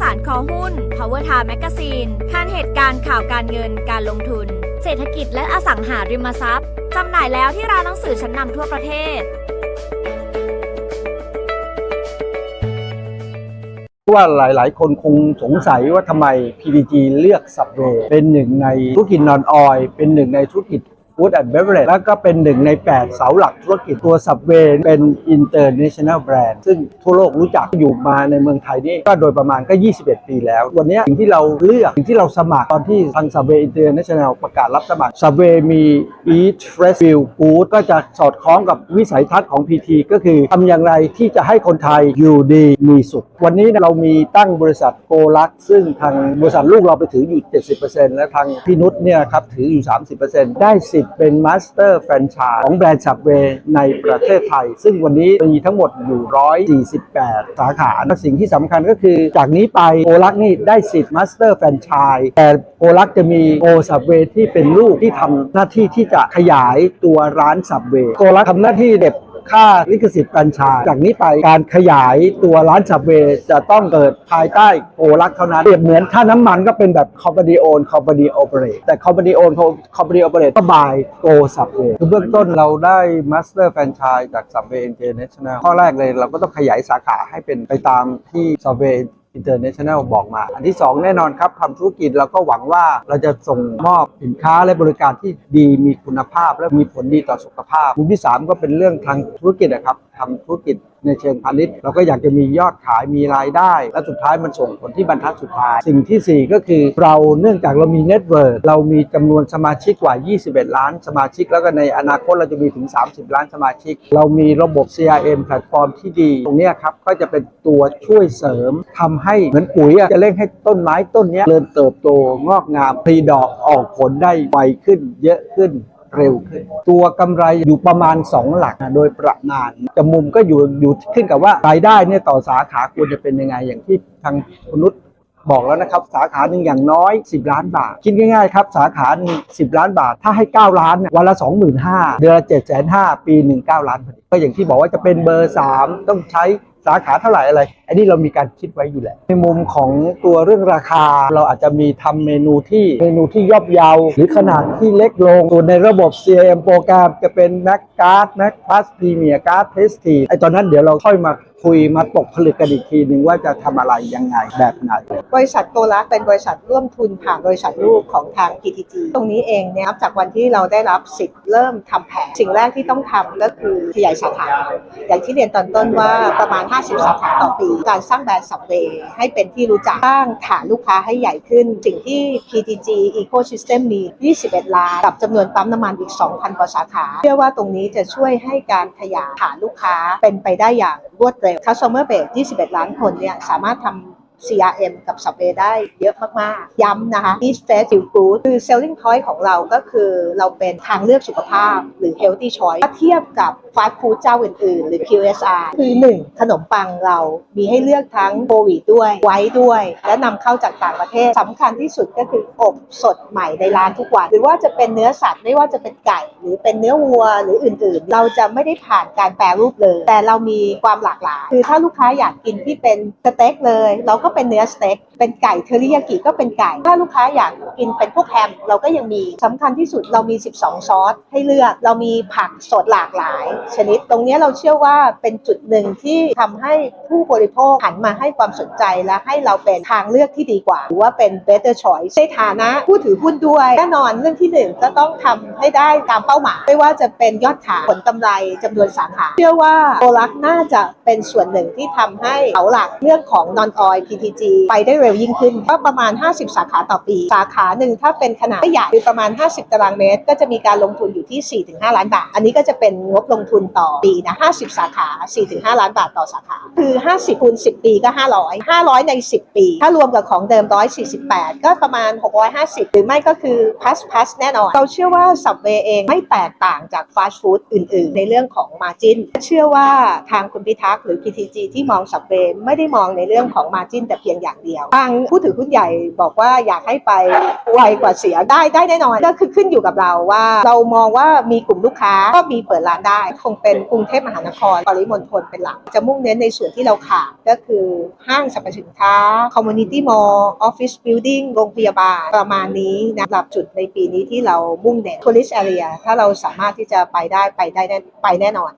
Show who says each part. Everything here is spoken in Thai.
Speaker 1: สารคอหุ้น Power Time Magazine คันเหตุการณ์ข่าวการเงินการลงทุน เศรษฐกิจและอสังหาริมทรัพย์ จำหน่ายแล้วที่ร้านหนังสือชั้นนำทั่วประเทศ
Speaker 2: ว่าหลายๆ คนคงสงสัยว่าทำไม PDG เลือก Subway เป็นหนึ่งในธุรกิจนอนออย เป็นหนึ่งในธุรกิจ Food and Beverage แล้วก็เป็นหนึ่งใน 8 เสาหลักธุรกิจตัว Subway เป็น International Brand ซึ่งทั่วโลกรู้จักอยู่มาในเมืองไทยนี่ก็โดยประมาณก็ 21 ปีแล้ว วันนี้สิ่งที่เราเลือกสิ่งที่เราสมัครตอนที่ทาง Subway International ประกาศรับสมัคร Subway มี Eat Fresh Feel Good ก็จะสอดคล้องกับวิสัยทัศน์ของ PT ก็คือทำอย่างไรที่จะให้คนไทยอยู่ดีมีสุข วันนี้เรามีตั้งบริษัทโกลัก ซึ่งทางบริษัทลูกเราไปถืออยู่ 70%และทางพี่นุชเนี่ยครับถืออยู่ 30%ได้สิทธิเป็นมาสเตอร์แฟรนไชส์ของแบรนด์ซับเวในประเทศไทย ซึ่งวันนี้มีทั้งหมดอยู่ 148 สาขา สิ่งที่สำคัญก็คือจากนี้ไปโอลักนี่ได้สิทธิ์มาสเตอร์แฟรนไชส์แต่โอลักจะมีโอซับเวที่เป็นลูกที่ทำหน้าที่ที่จะขยายตัวร้านซับเวโอลักทำหน้าที่เด็บ ค่าลิขสิทธิ์กัญชา จากนี้ไปการขยายตัวร้านสับเวจะต้องเกิดภายใต้โอลักเท่านั้นเปรียบเหมือนถ้าน้ำมันก็เป็นแบบ company own company operate แต่ company own company operate ก็ by go subway คือเบื้องต้นเราได้มาสเตอร์แฟรนไชส์จากสับเวเอ็นเจเนชั่นแนลข้อแรกเลยเราก็ต้องขยายสาขาให้เป็นไปตามที่สับเว International บอกมา อันที่ 2 แน่นอนครับทำธุรกิจเราก็หวังว่าเราจะส่งมอบสินค้าและบริการที่ดีมีคุณภาพ และมีผลดีต่อสุขภาพมุมที่ 3 ก็เป็นเรื่องทางธุรกิจนะครับ ทำธุรกิจในเชิงพาณิชย์เราก็อยากจะมียอดขายมีรายได้ และสุดท้ายมันส่งผลที่บรรทัดสุดท้าย สิ่งทีสี่4 ก็คือเราเนื่องจากเรามีเน็ตเวิร์กเรามีจำนวนสมาชิกกว่า 21 ล้านสมาชิก แล้วก็ในอนาคตเราจะมีถึง 30 ล้านสมาชิก เรามีระบบ CRM แพลตฟอร์มที่ดี ตรงนี้ครับก็จะเป็นตัวช่วยเสริมทำให้เหมือนปุ๋ยอะจะเร่งให้ต้นไม้ต้นนี้เริญเติบโตงอกงามผลิดอกออกผลได้ไวขึ้นเยอะขึ้น เร็วขึ้น ตัวกำไรอยู่ประมาณ 2 หลักนะโดยประมาณจะมุมก็อยู่อยู่ขึ้นกับว่ารายได้เนี่ยต่อสาขาควรจะเป็นยังไง อย่างที่ทางคุณนุชบอกแล้วนะครับ สาขาหนึ่งอย่างน้อย 10 ล้านบาท คิดง่ายๆครับ สาขาหนึ่ง10 ล้านบาท ถ้าให้ 9 ล้านเนี่ยวันละ 25,000 เดือนละ7,500ปีหนึ่ง9ล้านพอดีก็อย่างที่บอกว่าจะเป็นเบอร์ 3 ต้องใช้ สาขาเท่าไหร่อะไร อันนี้เรามีการคิดไว้อยู่แล้วในมุมของตัวเรื่องราคา เราอาจจะมีทำเมนูที่เมนูที่ย่อมเยาหรือขนาดที่เล็กลงส่วนในระบบ CRM โปรแกรมจะเป็น Mac Card Mac Plus Premier Card Prestige ไอ้ตอนนั้นเดี๋ยวเราค่อยมาคุยมาตกผลึกกันอีกทีหนึ่งว่าจะทำอะไรยังไงแบบไหน
Speaker 3: บริษัทโกลักเป็นบริษัทร่วมทุนผ่านบริษัทลูกของทาง PTG ตรงนี้เองเนี่ยนับจากวันที่เราได้รับสิทธิ์เริ่มทำแผนสิ่งแรกที่ต้องทำก็คือขยายสาขาอย่างที่เรียนตอนต้นว่าประมาณ50 สาขาต่อปี การสร้างแบรนด์สับเวย์ให้เป็นที่รู้จักสร้างฐานลูกค้าให้ใหญ่ขึ้น สิ่งที่ PTG Ecosystem มี 21 ล้าน กับจำนวนปั๊มน้ำมันอีก 2,000 กว่าสาขา เชื่อว่าตรงนี้จะช่วยให้การขยายฐานลูกค้าเป็นไปได้อย่างรวดเร็ว Customer Base 21 ล้านคนเนี่ยสามารถทำ CRM กับ Subway ได้เยอะมาก ๆ ย้ำนะคะ Eat Fresh Feel Good คือ selling point ของเราก็คือเราเป็นทางเลือกสุขภาพหรือ healthy choice ถ้าเทียบกับ fast food เจ้าอื่น ๆ หรือ QSR คือ 1 ขนมปังเรามีให้เลือกทั้งโควิดด้วยไว้ด้วย และนำเข้าจากต่างประเทศสำคัญที่สุดก็คืออบสดใหม่ในร้านทุกวัน หรือว่าจะเป็นเนื้อสัตว์ไม่ว่าจะเป็นไก่ หรือเป็นเนื้อวัวหรืออื่น ๆ เราจะไม่ได้ผ่านการแปรรูปเลย แต่เรามีความหลากหลาย คือถ้าลูกค้าอยากกินที่เป็นสเต็กเลยเราก็เป็นเนื้อสเต็กเป็นไก่เทอริยากิก็เป็นไก่ ถ้าลูกค้าอยากกินเป็นพวกแฮมเราก็ยังมีสำคัญที่สุดเรามี 12 ซอสให้เลือกเรามีผักสดหลากหลาย ชนิดตรงนี้เราเชื่อว่าเป็นจุดหนึ่งที่ทำให้ผู้บริโภคหันมาให้ความสนใจและให้เราเป็นทางเลือกที่ดีกว่า หรือว่าเป็น better choice ในฐานะผู้ถือหุ้นด้วยแน่นอนเรื่องที่หนึ่งก็ต้องทำให้ได้ตามเป้าหมาย ไม่ว่าจะเป็นยอดขายผลกำไรจำนวนสาขาเชื่อว่าโอลักน่าจะเป็นส่วนหนึ่งที่ทำให้เขาหลักเรื่องของ non oil PTG ไปได้เร็วยิ่งขึ้น ก็ประมาณ 50 สาขาต่อปี สาขาหนึ่งถ้าเป็นขนาดใหญ่คือประมาณ 50 ตารางเมตร ก็จะมีการลงทุนอยู่ที่ 4-5 ล้านบาท อันนี้ก็จะเป็นงบลงทุนต่อปีนะ 50 สาขา 4-5 ล้านบาทต่อสาขา คือ 50คูณ10 ปีก็ 500 500 ใน 10 ปี ถ้ารวมกับของเดิม 148 ก็ประมาณ 650 หรือไม่ก็คือ plus plus แน่นอน เราเชื่อว่า Subway เองไม่แตกต่างจากฟาสต์ฟู้ดอื่น ๆ ในเรื่องของ margin เชื่อว่าทางคุณพิทักษ์หรือ PTG ที่มอง Subway ไม่ได้มองในเรื่องของ margin แต่เพียงอย่างเดียวภางผู้ถือหุ้นใหญ่บอกว่าอยากให้ไปไวกว่าเสียได้ได้แน่นอนก็คือขึ้นอยู่กับเราว่า เรามองว่ามีกลุ่มลูกค้าก็มีเปิดร้านได้ คงเป็นกรุงเทพมหานครปริมณฑลเป็นหลัก จะมุ่งเน้นในส่วนที่เราขาดก็คือห้างสรรพสินค้า community mall office building โรงพยาบาลประมาณนี้นะหรับจุดในปีนี้ที่เรามุ่งเน้น tourist area ถ้าเราสามารถที่จะไปได้ไปได้แน่ไปแน่นอน